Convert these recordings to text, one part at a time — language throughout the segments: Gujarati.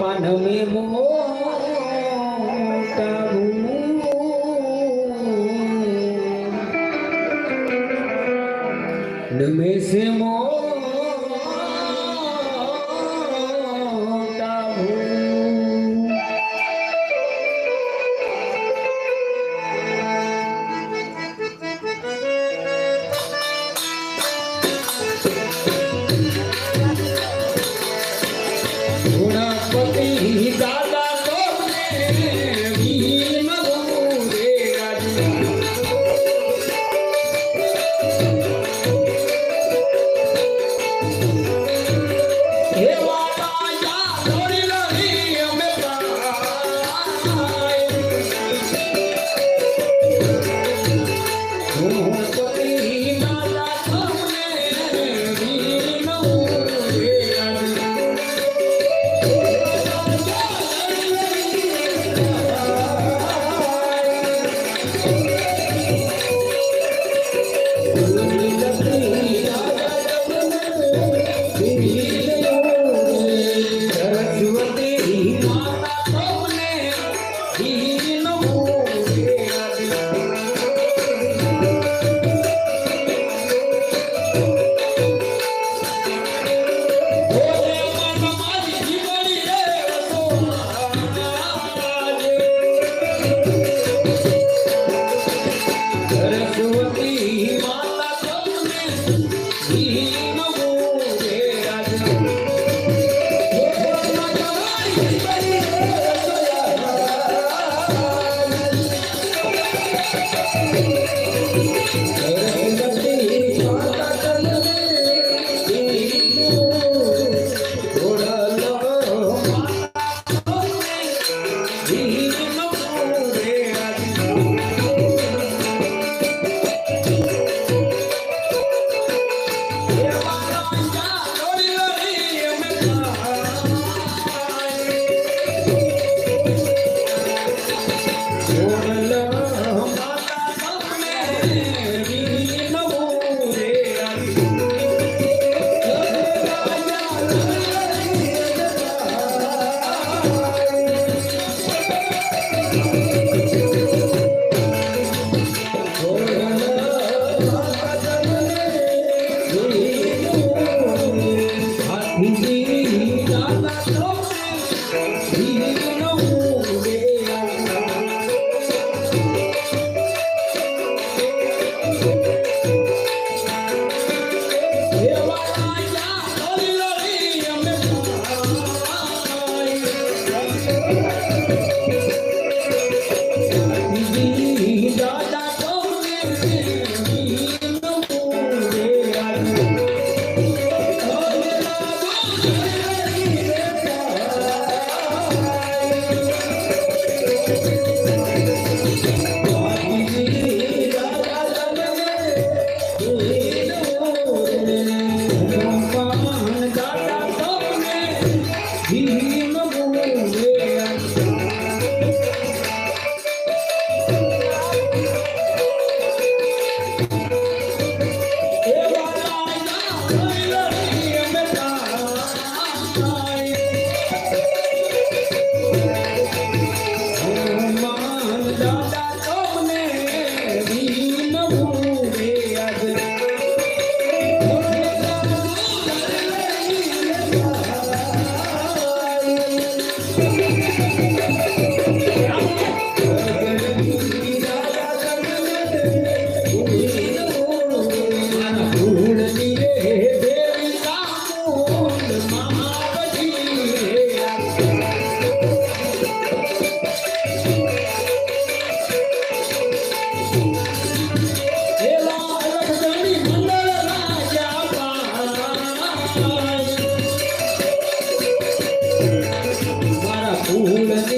पान में मोटा में से मो Oh. 你们。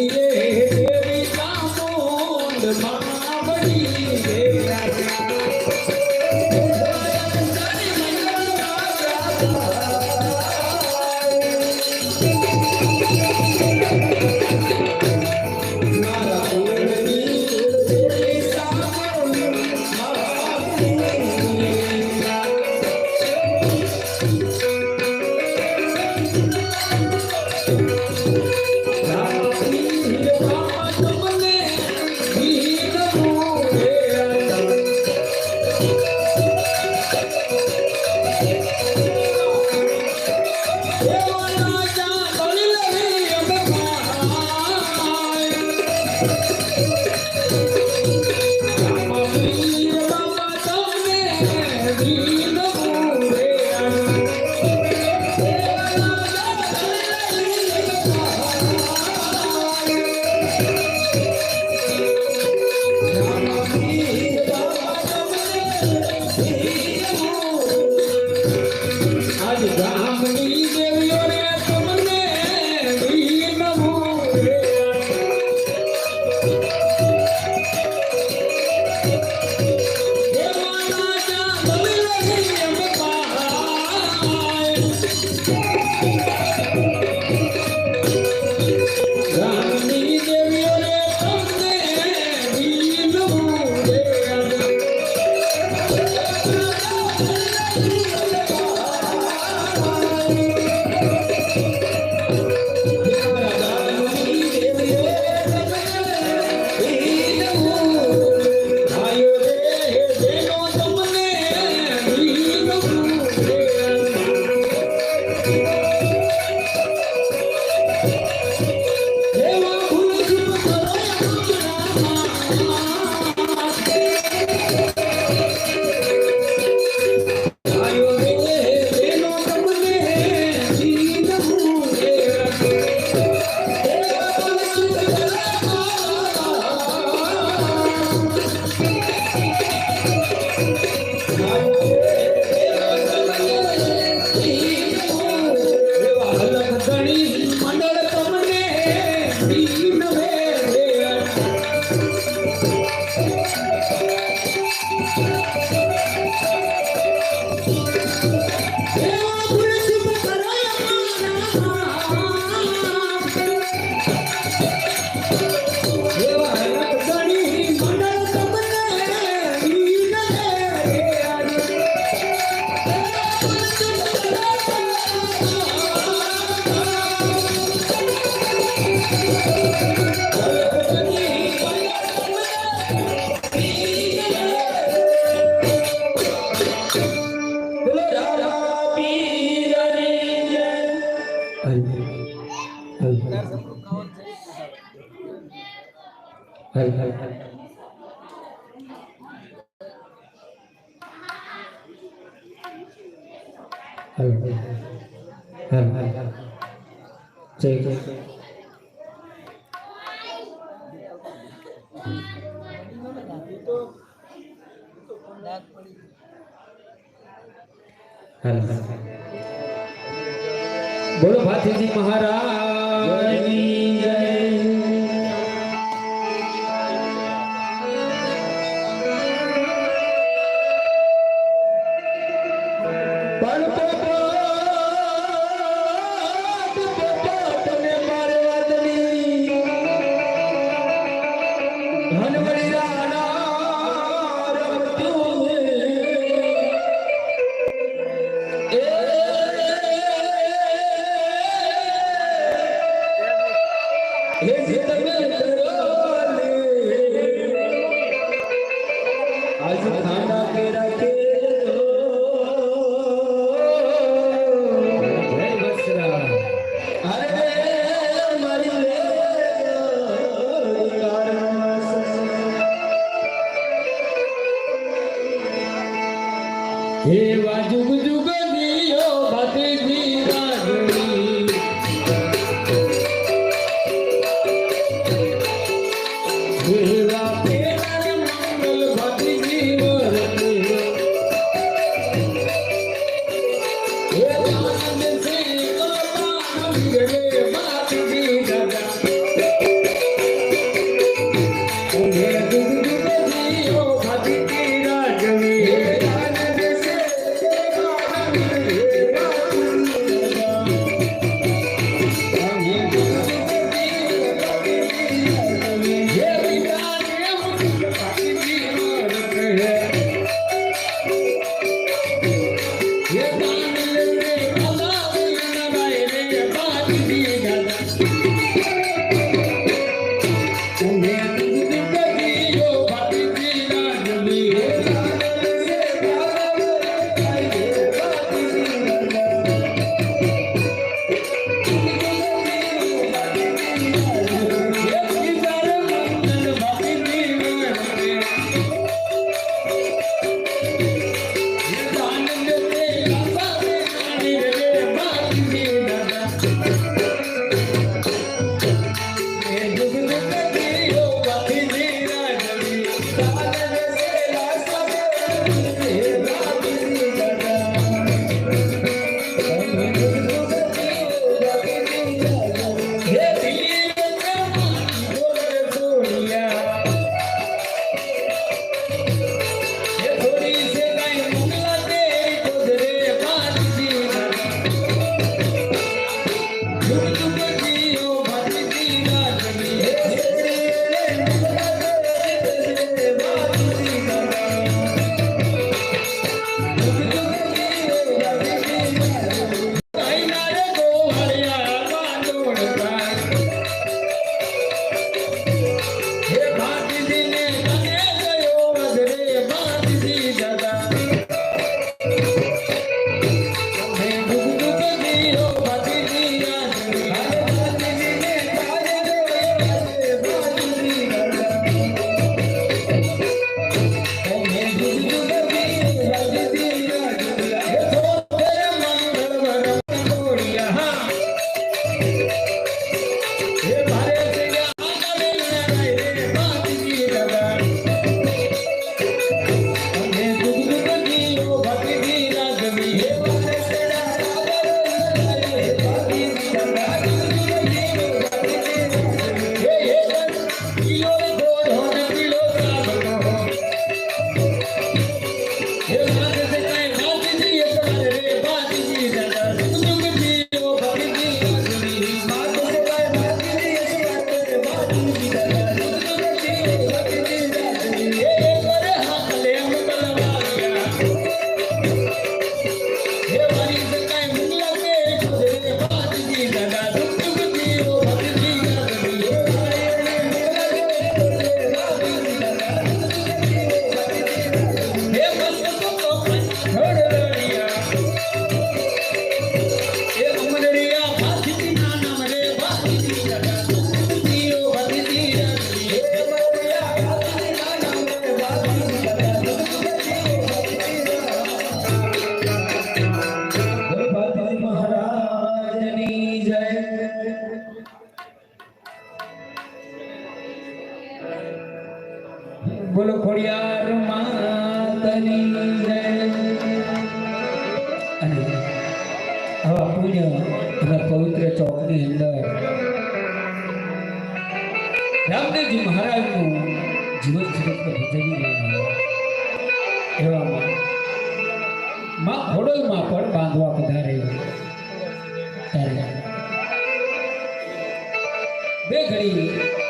બોલો ભાતીજી મહારાજની એવામાં માં ખોડલમાં પણ બાંધવા પધારે ત્યારે બે ઘડી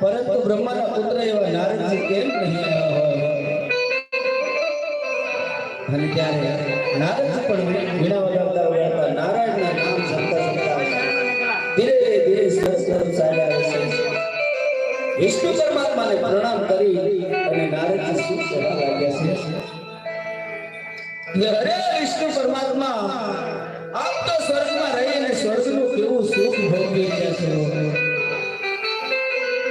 પરંતુ બ્રહ્માના પુત્ર એવા નારદજી કેમ નહીં હોય? અને ત્યારે નારદજી પણ વીણા વગાડતા વગાડતા નારાયણના નામ સંતા સંતા ધીરે ધીરે સરસ તરફ ચાલ્યા છે. વિષ્ણુ પરમાત્માને પ્રણામ કરી અને નારદજી સુખ કહેવા લાગ્યા છે. અરે વિષ્ણુ પરમાત્મા, આપ તો સ્વર્ગમાં રહીને સ્વર્ગનું કેવું સુખ ભોગવી રહ્યા છો?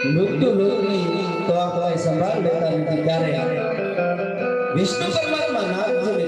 મૃત્યુ લોકની તો આ કોઈ સંભાળ લેતા નથી ત્યારે વિષ્ણુ પરમાત્મા નારદજીને